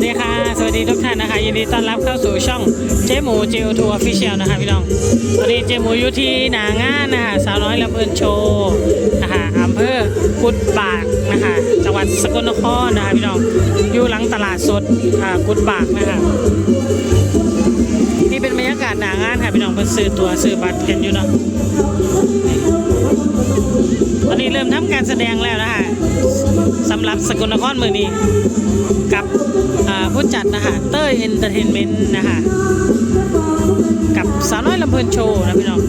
วัสดีค่ะ สวัสดีทุกท่านนะคะ ยินดีต้อนรับเข้าสู่ช่องเจ๊หมูเจลทัวร์ฟิเชียลนะคะพี่น้องวันนี้เจ๊หมูอยู่ที่หนางานนะคะสาวน้อยลำเพลินโชว์นะคะอำเภอกุดบากนะคะจังหวัดสกลนครนะคะพี่น้องอยู่หลังตลาดสดกุดบากนะคะนี่เป็นบรรยากาศหนางานค่ะพี่น้องเพิ่นซื้อตัวซื้อบัตรกันอยู่เนาะวันนี้เริ่มทำการแสดงแล้วนะคะสำหรับสกลนครมือนี้กับ ผู้จัดนะคะเต้ยเอนเตอร์เทนเมนต์นะคะกับสาวน้อยลำเพลินโชว์นะพี่น้อง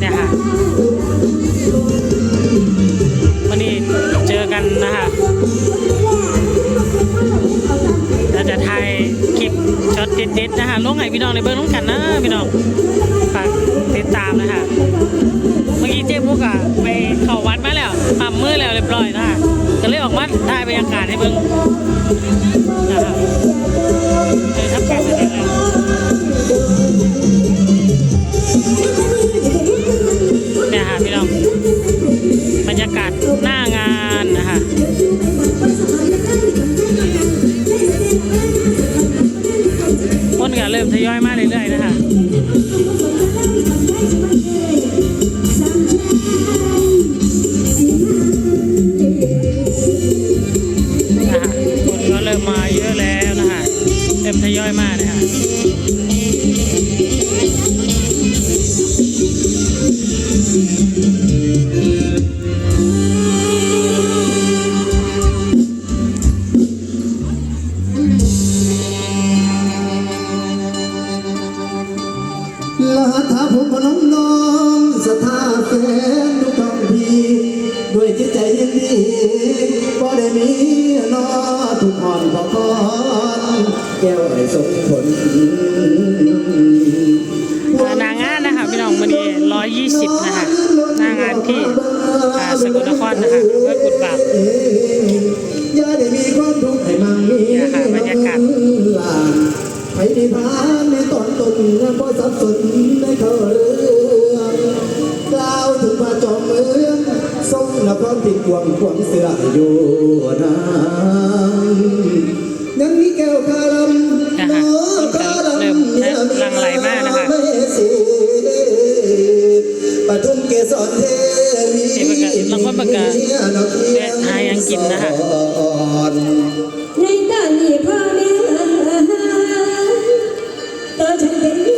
เนี่ยค่ะวันนี้เจอกันนะคะเราจะถ่ายคลิปช็อตเด็ดๆนะคะลงให้พี่น้องในเบิ้งน้องกันนะพี่น้องฝากติดตามนะคะ รรยากาศให้เบิ้งนะคะเออทำการแสดงแล้วเนี่ยค่ะพี่น้องบรรยากาศหน้างานนะคะคนก็เริ่มทยอยมาเรื่อยๆนะคะนะคะ ยอยมานะคะลาถาผมพนมน้อมศรัทาแฟนทุกคำพีด้วยจิตใจยินดี แก้วให้สมผลนางงานนะคะพี่น้องวันนี้120นะคะนางงานที่สกลนครนะคะเพื่อกุดบากอย่าได้มีความทุกข์ให้มั่งมีเนี่ค่ะบรรยากาศไปนิพานในตอนตนเพราะสับสนในเขาเรื่องกล่าวถึงพระจอมเมืองทรงนครติดกวงขวงเสืออยู่นาน ยังมีแก้วคารำนะคะคนก็เริ่มหลั่งไหลมากนะคะปทุมเกสรเทวีนี่เพิ่นก็บางคนเพิ่นก็แวะหาหยังกินนะคะในตอนนี้พ่อแม่ตัวฉันเป็น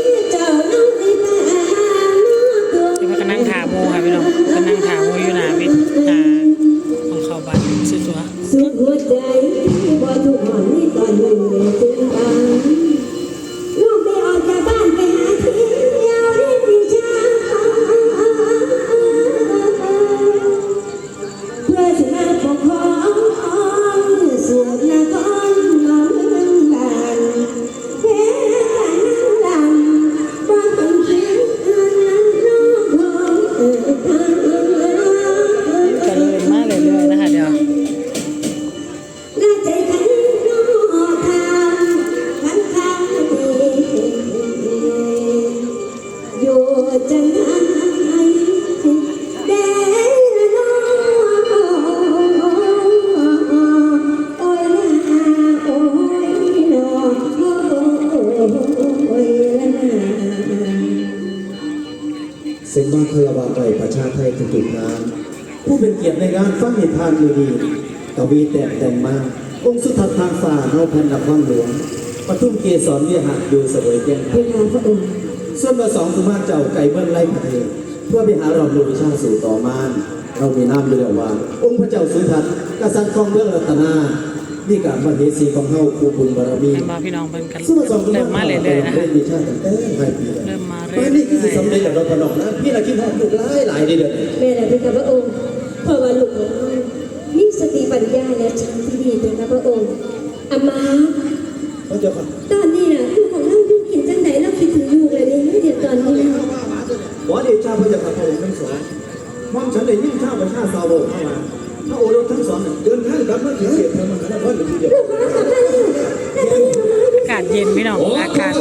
จังหันแดนน้โอ้ยละโอ้ยนอโอ้ยละนาเสียงบ้านคารวะไก่ประชาไทยทุกๆงานผู้เป็นเกียรติในงานฟังเหตุการณ์ดีกวีแต่งแต่งมาองค์สุทัศน์ทางฟ้าเฮาแผ่นนครหลวงปทุมเกศรเวียหักอยู่สวยแจ้งเวลาพระองค์ ส่วนเบอร์สองคือบ้านเจ้าไก่เบิ้ลไล่พระเทศเพื่อไปหาเราลูวิชาสู่ต่อมานเรามีน้ำด้วยว่า องค์พระเจ้าสุทัศน์กษัตริย์ของเมืองรัตนานี่กับมเหสีของเฮาคูบุญบารมีเห็นบ่พี่น้องเพิ่นกันส่วนเบอร์สองคือเริ่มบ้านมาเจ้าเรื่อยๆนะคะเล่นวิชาตั้งแต่หลายปีแล้วเริ่มมาเรื่เพราะอยนี่คือสิๆสำเร็จกับเราพนอกนะพี่เราคิดว่าลูกหลายหลายเดือนแม่ได้เป็นกับพระองค์เพราะว่าลูกของเรามีสติปัญญาและชันที่ดีเป็นกับพระองค์อามาเขา เดชาพระเจ้าข้าพระองค์ทั้งสองมอมฉันได้ยิ่งข้าประชาสาวกเข้ามาพระโอรสทั้งสองเนี่ยเดินทางกลับมาถึงเขตพระมหานครทีเดียวลูกของเรากลับมาแล้วแต่ตอนนี้เราไม่อากาศเย็นพี่น้องอากาศ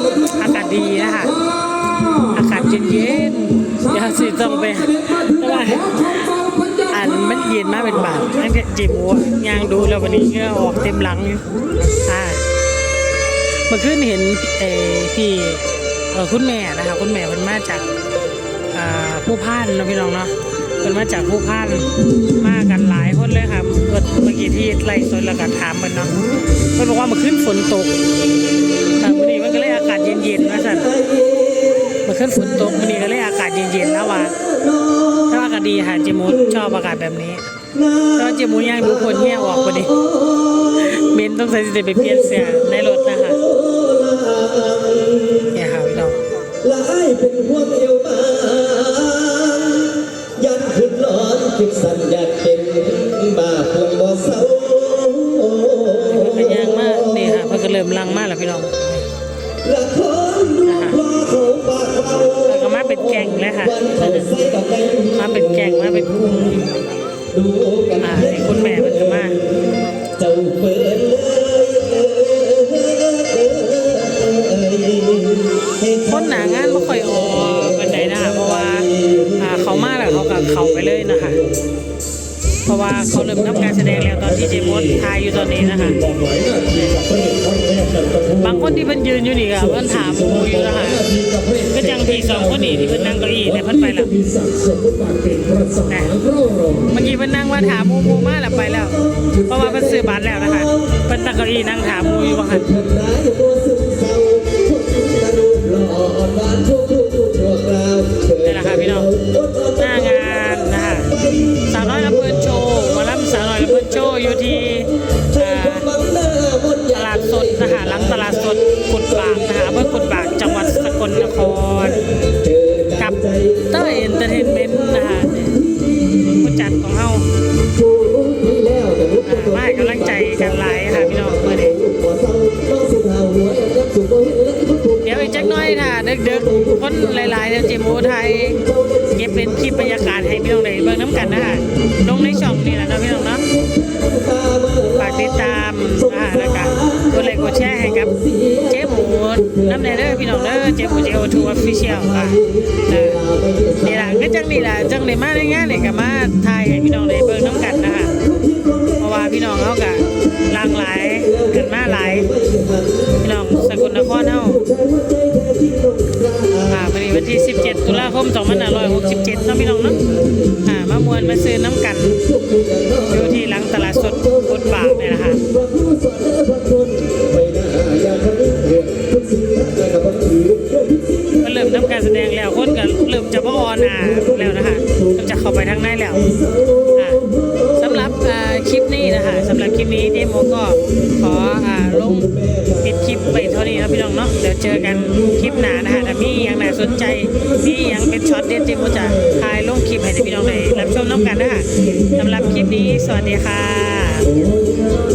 อากาศดีนะคะอากาศเย็นเย็นๆเดี๋ยวสิต้องไปแต่ว่าอันมันเย็นมากเป็นบาทนั่นเจมูอะยางดูแล้ววันนี้เหงื่อออกเต็มหลังอยู่อ่าเมื่อคืนเห็นเออพี่เออคุณแม่นะคะคุณแม่เพิ่นมาจากอ่า ผู้พานเนาะพี่น้องเนาะเพิ่นมาจากผู้พานมากันหลายคนเลยครับเมื่อเมื่อกี้ที่ไล่สดแล้วก็ถามเพิ่นเนาะเพิ่นบอกว่ามื่อคืนฝนตกแต่วันนี้มันก็เลยอากาศเย็นๆว่าสั่นเมื่อคืนฝนตกวันนี้ก็เลยอากาศเย็นๆแล้วว่าถ้าว่าก็ดีค่ะเจมูชอบอากาศแบบนี้แต่ว่าเจมูย่างดูคนเงี้ยออกพอดีเบนต้องใส่สิไปเปลี่ยนเสียในรถนะคะเนี่ยค่ะพี่น้องละไอ้เป็นห่วงเอวบางยันขึ้นร้อน คิดสั่นอยากเป็นบาปวงบ่เศร้าเป็นย่างมากนี่ค่ะมันก็เริ่มลังมากแล้วพี่น้องละคนดูพอเขาปากเราแล้วก็มาเป็นแกงเลยค่ะวันเขาใส่กับแกงมาเป็นแกงมาเป็นกุ้งดูกันอ่านี่คุณแม่ เพราะว่าเขาเริ่มทำการแสดงแล้วตอนที่เจมส์ทายอยู่ตอนนี้นะคะ บางคนที่เพิ่นยืนอยู่นี่ก็เพิ่นถามมูอยู่นะคะก็จังพี่สองคนนี่ที่เพิ่นนั่งเก้าอี้แต่เพิ่นไปแล้วนะเมื่อกี้เพิ่นนั่งว่าถามมูมูมาแล้วไปแล้ว เพราะว่าเพิ่นซื้อบัตรแล้วนะคะเพิ่นตั้งเก้าอี้นั่งถามมูอยู่ว่าหันนี่แหละค่ะพี่น้องหน้างาน สาวน้อยลำเพลินโชว์หมาลํสาวน้อยลำเพลินโชว์อยู่ที่ เจ๊หมูน้ำแน่เด้อพี่น้องเด้อเจ๊หมูเจโอทูออฟฟิเชียลอะเออนี่ล่ะก็จังนี่ล่ะจังเลยมาในงานนี่ก็มาถ่ายให้พี่น้องได้เบิ่งน้ำกันนะคะเพราะว่าพี่น้องเขาก็หลากหลายกันมาหลายพี่น้องสกลนครเฮา นี้เดโมก็ขออ่าลงปิดคลิปไปเท่านี้นะพี่น้องเนาะเดี๋ยวเจอกันคลิปหน้านะฮะถ้ามีอย่างไหนสนใจมีอย่างเป็นช็อตเด็ดเดโมจะถ่ายลงคลิปให้พี่น้องได้รับชมน้องกันนะคะสำหรับคลิปนี้สวัสดีค่ะ